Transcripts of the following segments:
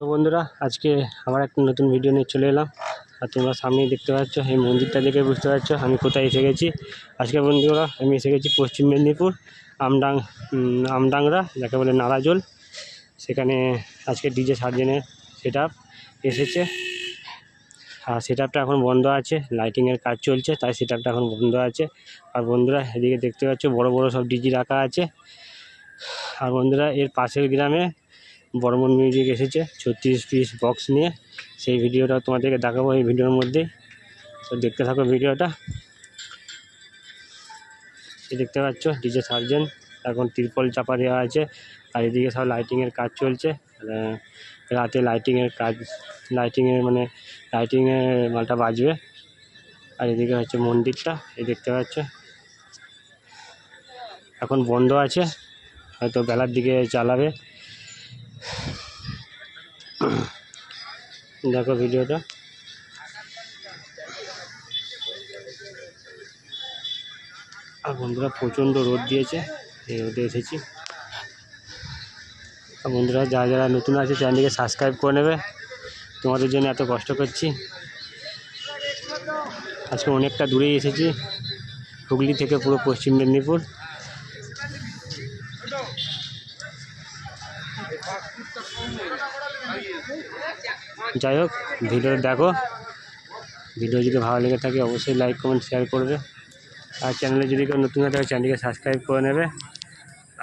তো বন্ধুরা, আজকে আবার একটা নতুন ভিডিও নিয়ে চলে এলাম। আর তোমরা সামনেই দেখতে পাচ্ছ, এই মন্দিরটা দেখে বুঝতে পারছ আমি কোথায় এসে গেছি। আজকে বন্ধুরা, আমি এসে গেছি পশ্চিম মেদিনীপুর, আমডাং আমডাংরা, যাকে বলে নারাজল। সেখানে আজকে ডিজে সার্জেনের সেট এসেছে। আর সেট এখন বন্ধ আছে লাইটিংয়ের কাজ চলছে, তাই সেট এখন বন্ধ আছে। আর বন্ধুরা, এদিকে দেখতে পাচ্ছ, বড় বড় সব ডিজি রাখা আছে। আর বন্ধুরা, এর পাশের গ্রামে বর্মন মিউজিক এসেছে, ছত্রিশ পিস বক্স নিয়ে। সেই ভিডিওটা তোমাদেরকে দেখাবো এই ভিডিওর মধ্যেই তো দেখতে থাকো ভিডিওটা। দেখতে পাচ্ছ ডিজে সার্জেন এখন তিরপল চাপা দেওয়া আছে। আর এদিকে সব লাইটিংয়ের কাজ চলছে। রাতে লাইটিংয়ের কাজ লাইটিংয়ের মানে লাইটিংয়ের মালটা বাজবে। আর এদিকে হচ্ছে মন্দিরটা, এই দেখতে পাচ্ছ। এখন বন্ধ আছে, হয়তো বেলার দিকে চালাবে। দেখো ভিডিওটা। আর বন্ধুরা প্রচণ্ড রোদ দিয়েছে, এই রোদে এসেছি। আর বন্ধুরা, যারা যারা নতুন আছে, চ্যানেলটিকে সাবস্ক্রাইব করে নেবে। তোমাদের জন্য এত কষ্ট করছি। আজকে অনেকটা দূরেই এসেছি, হুগলি থেকে পুরো পশ্চিম মেদিনীপুর। যাই হোক, ভিডিওটা দেখো। ভিডিও যদি ভালো লেগে থাকে, অবশ্যই লাইক কমেন্ট শেয়ার করবে। আর চ্যানেলে যদি কেউ নতুন হয়ে থাকে চ্যানেলকে সাবস্ক্রাইব করে নেবে।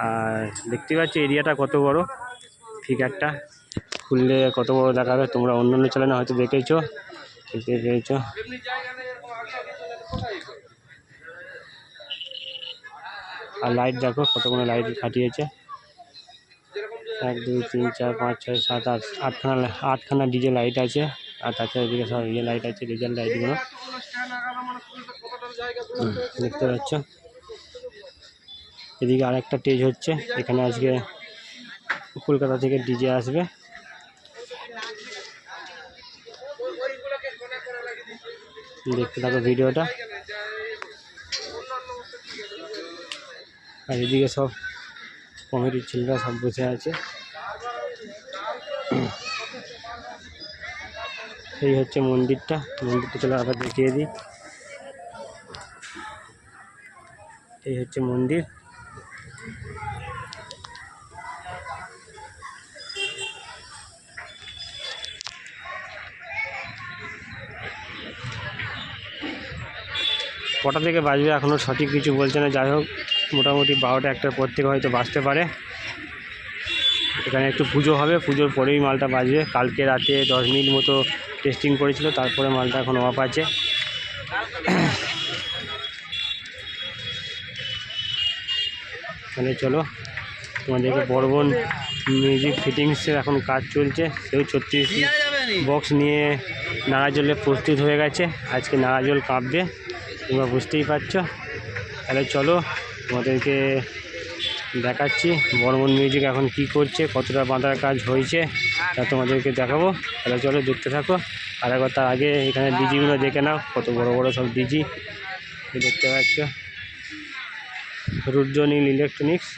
আর দেখতে পাচ্ছি এরিয়াটা কত বড়? ফিগারটা খুললে কত বড় দেখাবে? তোমরা অন্য অন্য চ্যানেলে হয়তো দেখেছ দেখতে পেয়েছ। আর লাইট দেখো কতগুলো লাইট খাটিয়েছে এক, দুই, তিন, চার, পাঁচ, ছয়, সাত, আট, আটখানা আটখানা ডিজে লাইট আছে। আর তাছাড়া এদিকে সব ইয়ে লাইট আছে রেজাল্ট লাইটগুলো। দেখতে পাচ্ছ। এদিকে আরেকটা স্টেজ হচ্ছে। এখানে আজকে কলকাতা থেকে ডিজে আসবে। দেখতে থাকো ভিডিওটা। আর এদিকে সব কমিটির ছেলেরা সব বসে আছে। এই হচ্ছে মন্দিরটা। মন্দিরটা চলে আবার দেখিয়ে দিই। এই হচ্ছে মন্দির। কটা থেকে বাজবে এখনও সঠিক কিছু বলছে না। যাই হোক, মোটামুটি বারোটা একটার পর থেকে হয়তো বাঁচতে পারে। এখানে একটু পুজো হবে, পুজোর পরেই মালটা বাজবে। কালকে রাতে দশ মিনিট মতো টেস্টিং করেছিল, তারপরে মালটা এখন অফ আছে। তাহলে চলো, তোমাদেরকে বর্বন মিউজিক ফিটিংসের এখন কাজ চলছে। সেও ছত্রিশ বক্স নিয়ে নারাজলে প্রস্তুত হয়ে গেছে। আজকে নারাজল কাঁপবে, তোমরা বুঝতেই পারছ। তাহলে চলো, তোমাদেরকে দেখাচ্ছি। বর্মন মিউজিক এখন কি করছে, কতটা বাঁধার কাজ হয়েছে, তা তোমাদেরকে দেখাবো। তাহলে চলো দেখতে থাকো। আর একবার তার আগে এখানে ডিজিগুলো দেখে নাও, কত বড় বড় সব ডিজি। দেখতে পাচ্ছ। Rudranil electronics,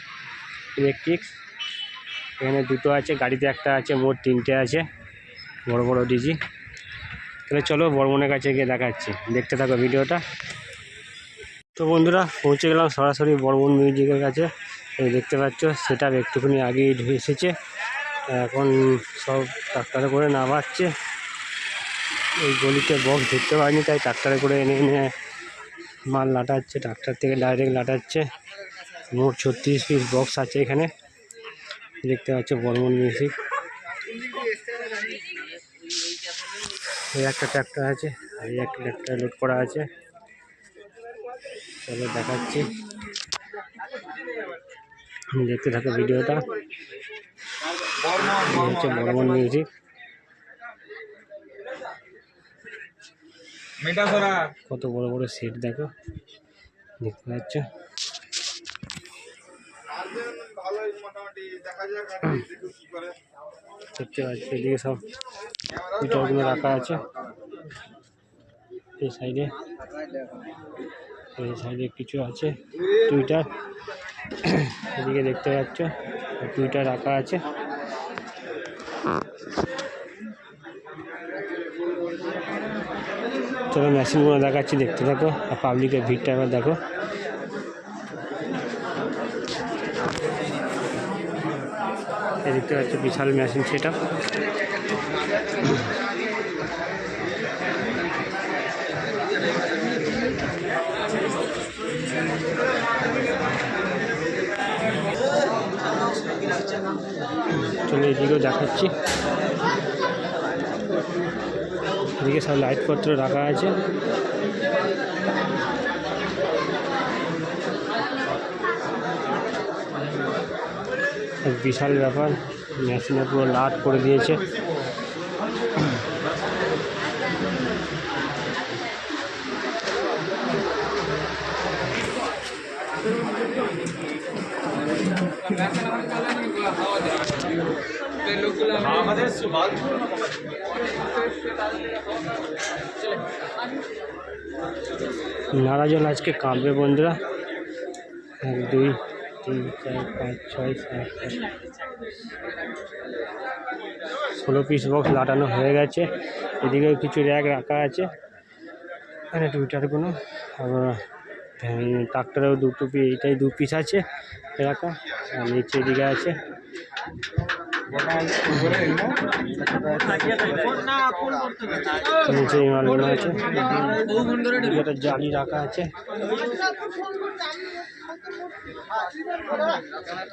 electrics. এখানে দুটো আছে, গাড়িতে একটা আছে, মোট তিনটে আছে, বড় বড় ডিজি। তাহলে চলো বর্মনের কাছে গিয়ে দেখাচ্ছি। দেখতে থাকো ভিডিওটা। তো বন্ধুরা, পৌঁছে গেলাম সরাসরি বর্মন মিউজিকের কাছে। এই দেখতে পাচ্ছ, সেটা একটুখানি আগেই ঢুকে এসেছে। এখন সব ট্রাক্টারে করে নামাচ্ছে। এই গলিতে বক্স ঢুকতে পারিনি, তাই ট্রাক্টারে করে এনে এনে মাল লাটাচ্ছে, ট্রাক্টার থেকে ডাইরেক্ট লাটাচ্ছে। মোট ছত্রিশ পিস বক্স আছে এখানে। দেখতে পাচ্ছ বর্মন মিউজিক। এই একটা ট্র্যাক্টর আছে, আর এই একটা ট্র্যাক্টর লোড করা আছে। চলো দেখাচ্ছি। দেখতে থাকো ভিডিওটা। হচ্ছে বর্মন মিউজিক কত বড় বড় সেট দেখো। দেখতে পাচ্ছ? দেখতে পাচ্ছি, এদিকে সব রাখা আছে। এই সাইডে এই সাইডে কিছু আছে, টুইটার। এদিকে দেখতে পাচ্ছ, টুইটার রাখা আছে। চলো মেশিনগুলো দেখাচ্ছি, দেখতে থাকো, আর পাবলিকের ভিড়টা এবার দেখো। দেখতে পাচ্ছ, বিশাল মেশিন সেটা এদিকেও দেখাচ্ছি। এদিকে সব লাইটপত্র রাখা আছে। বিশাল ব্যাপার মেশিনে পুরো লাট করে দিয়েছে। নারাজল আজকে কাঁপবে বন্ধুরা। এক, দুই, তিন, চার, পাঁচ, ছয়, সাত ষোলো পিস বক্স লাটানো হয়ে গেছে। এদিকে কিছু র্যাক রাখা আছে। এখানে টুইটারগুলো আবার ট্রাক্টরেও দুটো পিস এইটাই দু পিস আছে রাখা। আর নিচে এদিকে আছে। নিচে মালগুলো আছে একটা জালি রাখা আছে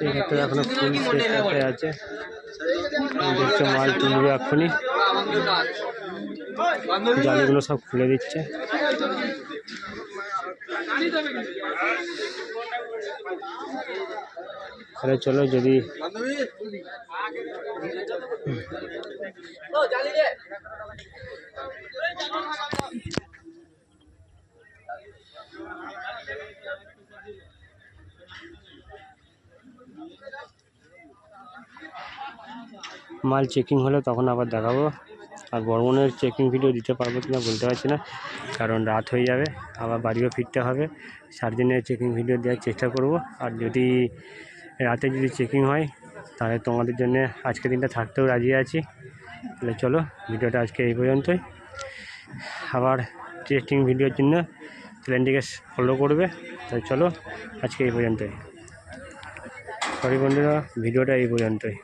এক্ষেত্রে এখনও ফুল আছে দেখছ মাল তুলবে এক্ষুনি জালিগুলো সব খুলে দিচ্ছে তাহলে চলো, যদি মাল চেকিং হলে তখন আবার দেখাবো। আর বর্মনের চেকিং ভিডিও দিতে পারব কিনা বলতে পারছি না, কারণ রাত হয়ে যাবে, আবার বাড়িও ফিরতে হবে। সাত দিনের চেকিং ভিডিও দেওয়ার চেষ্টা করব। আর যদি রাতে যদি চেকিং হয় তাহলে তোমাদের জন্য আজকের দিনটা থাকতেও রাজি আছি। তাহলে চলো, ভিডিওটা আজকে এই পর্যন্তই। আবার টেস্টিং ভিডিওর জন্য চ্যানেলটিকে ফলো করবে। তাহলে চলো, আজকে এই পর্যন্তই। সরি বন্ধুরা, ভিডিওটা এই পর্যন্তই।